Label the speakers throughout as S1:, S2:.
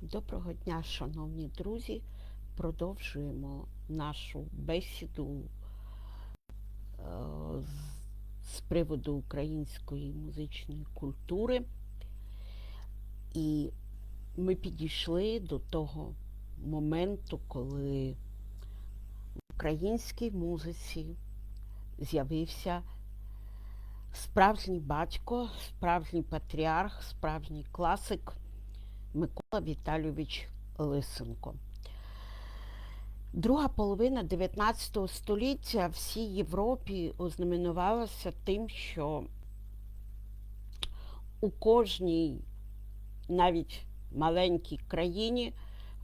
S1: Доброго дня, шановні друзі. Продовжуємо нашу бесіду е, з- з приводу української музичної культури. І ми підійшли до того моменту, коли в українській музиці з'явився справжній батько, справжній патріарх, справжній класик. Микола Віталійович Лисенко. Друга половина 19 століття всій Європі ознаменувалася тим, що у кожній, навіть маленькій країні,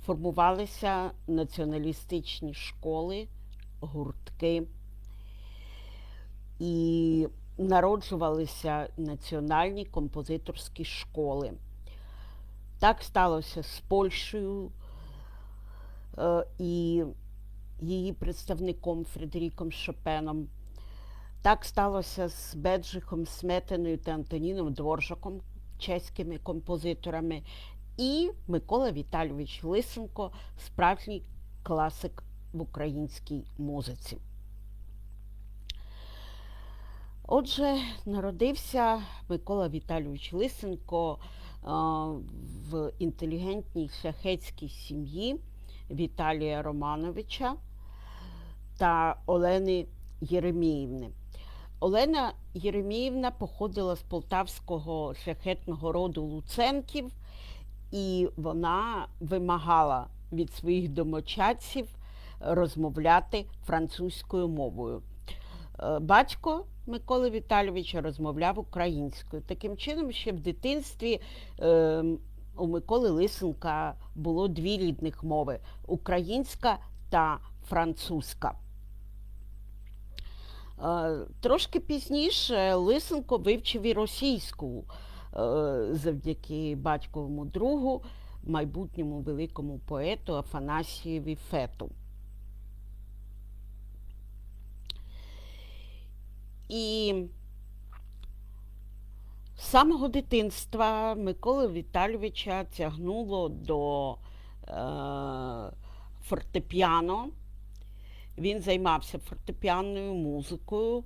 S1: формувалися націоналістичні школи, гуртки і народжувалися національні композиторські школи. Так сталося з Польщею е, і її представником Фредеріком Шопеном. Так сталося з Беджихом Сметаною та Антоніном Дворжаком, чеськими композиторами, і Микола Віталійович Лисенко, справжній класик в українській музиці. Отже, народився Микола Віталійович Лисенко в інтелігентній шляхетській сім'ї Віталія Романовича та Олени Єреміївни. Олена Єреміївна походила з полтавського шляхетного роду Луценків, і вона вимагала від своїх домочадців розмовляти французькою мовою. Е, Батько Миколи Віталійовича розмовляв українською. Таким чином, ще в дитинстві е, у Миколи Лисенка було дві рідних мови українська та французька. Е, Трошки пізніше Лисенко вивчив і російську е, завдяки батьковому другу, майбутньому великому поету Афанасієві Фету. І з самого дитинства Миколи Віталійовича тягнуло до е, фортепіано. Він займався фортепіанною музикою.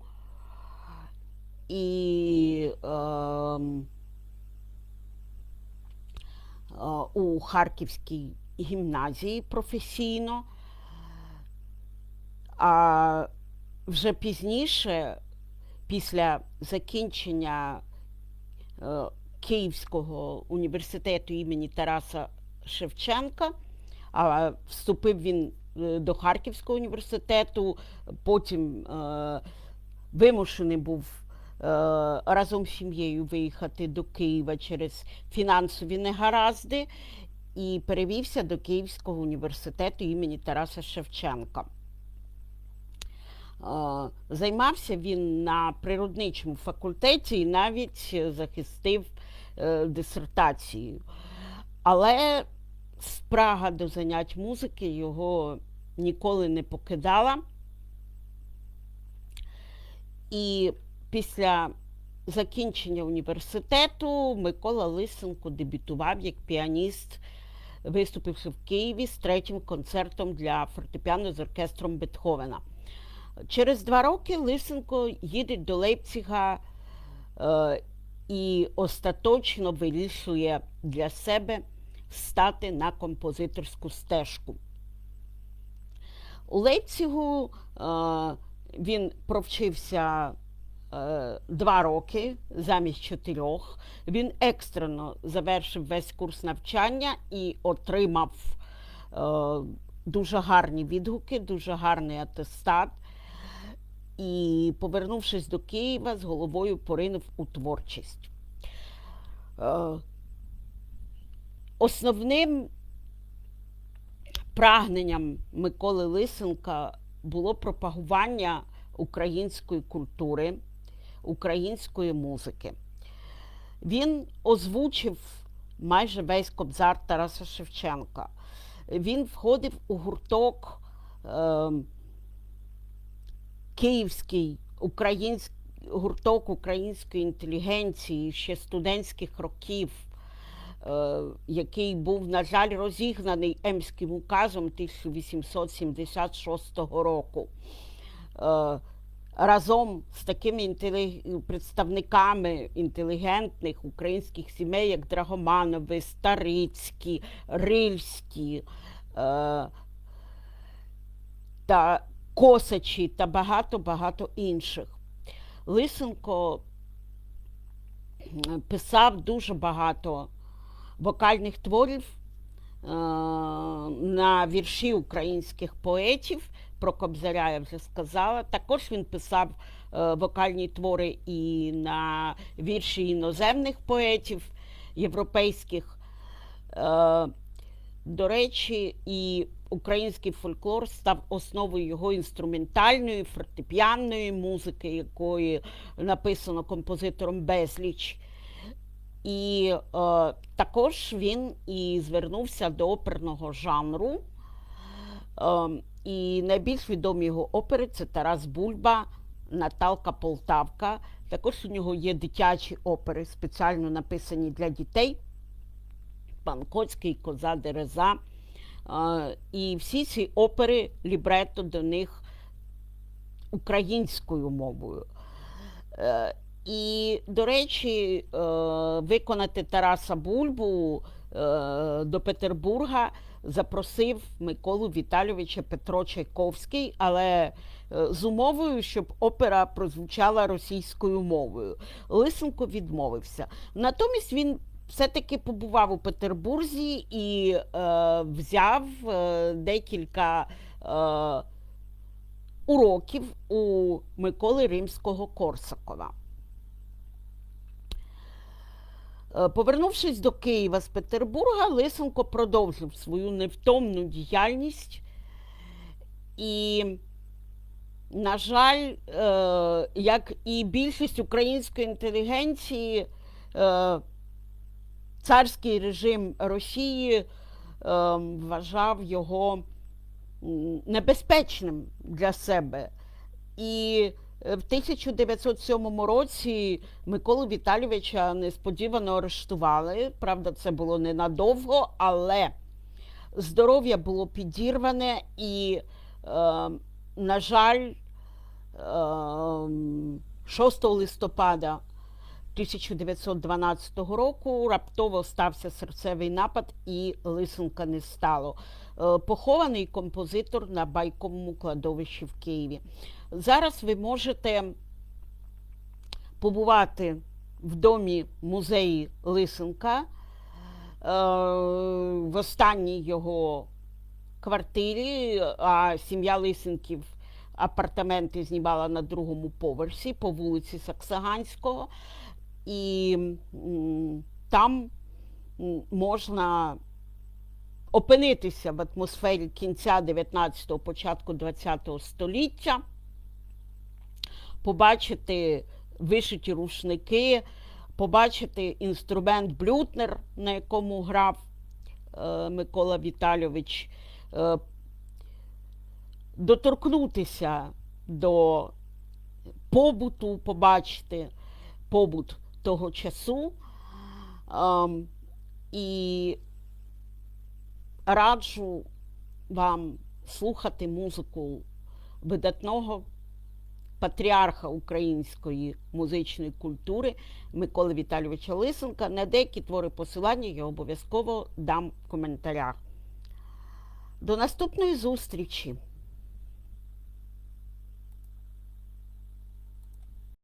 S1: І е, е, у Харківській гімназії професійно. А вже пізніше, після закінчення е, Київського університету імені Тараса Шевченка, а вступив він е, до Харківського університету, потім е, вимушений був разом з сім'єю виїхати до Києва через фінансові негаразди і перевівся до Київського університету імені Тараса Шевченка. Займався він на природничому факультеті і навіть е, захистив е, дисертацію. Але спрага до занять музики його ніколи не покидала. І після закінчення університету Микола Лисенко дебютував як піаніст, виступивши в Києві з третім концертом для фортепіано з оркестром Бетховена. Через два роки Лисенко їде до Лейпціга е, і остаточно вирішує для себе стати на композиторську стежку. У Лейпцигу е, він провчився е, два роки замість чотирьох. Він екстрено завершив весь курс навчання і отримав е, дуже гарні відгуки, дуже гарний атестат. І, повернувшись до Києва, з головою поринув у творчість. Е, Основним прагненням Миколи Лисенка було пропагування української культури, української музики. Він озвучив майже весь кобзар Тараса Шевченка. Він входив у гурток е, Київський український гурток української інтелігенції ще студентських років. е, який був, на жаль, розігнаний Емським указом 1876 року. Е, Разом з такими інтелі- представниками інтелігентних українських сімей, як Драгоманови, Старицькі, Рильські е, та Косачі та багато-багато інших. Лисенко писав дуже багато вокальних творів е, на вірші українських поетів. Про Кобзаря я вже сказала. Також він писав е, вокальні твори і на вірші іноземних поетів європейських. Е, до речі, і український фольклор став основою його інструментальної, фортепіанної музики, якої написано композитором безліч. І е, також він і звернувся до оперного жанру. Е, і найбільш відомі його опери це Тарас Бульба, Наталка Полтавка. Також у нього є дитячі опери, спеціально написані для дітей. Пан Коцький, Коза Дереза. І всі ці опери, лібрето до них українською мовою. Е, І, до речі, е, виконати Тараса Бульбу е, до Петербурга запросив Миколу Віталійовича Петро Чайковський, але з умовою, щоб опера прозвучала російською мовою. Лисенко відмовився. Натомість він все-таки побував у Петербурзі і е, взяв е, декілька е, уроків у Миколи Римського Корсакова. Е, Повернувшись до Києва з Петербурга, Лисенко продовжив свою невтомну діяльність. І, на жаль, е, як і більшість української інтелігенції, царський режим Росії е, вважав його небезпечним для себе. І е, в 1907 році Миколу Віталійовича несподівано арештували. Правда, це було ненадовго, але здоров'я було підірване і, е, на жаль, е, 6 листопада 1912 року раптово стався серцевий напад і Лисенка не стало. Е, Похований композитор на байковому кладовищі в Києві. Зараз ви можете побувати в домі музеї Лисенка е, в останній його квартирі, а сім'я Лисенків апартаменти знімала на другому поверсі по вулиці Саксаганського. І там можна опинитися в атмосфері кінця 19-го, початку 20-го століття, побачити вишиті рушники, побачити інструмент блютнер, на якому грав е, Микола Віталійович, е, доторкнутися до побуту, побачити побут того часу. Ем, і раджу вам слухати музику видатного патріарха української музичної культури Миколи Віталійовича Лисенка. На деякі твори посилання я обов'язково дам в коментарях. До наступної зустрічі!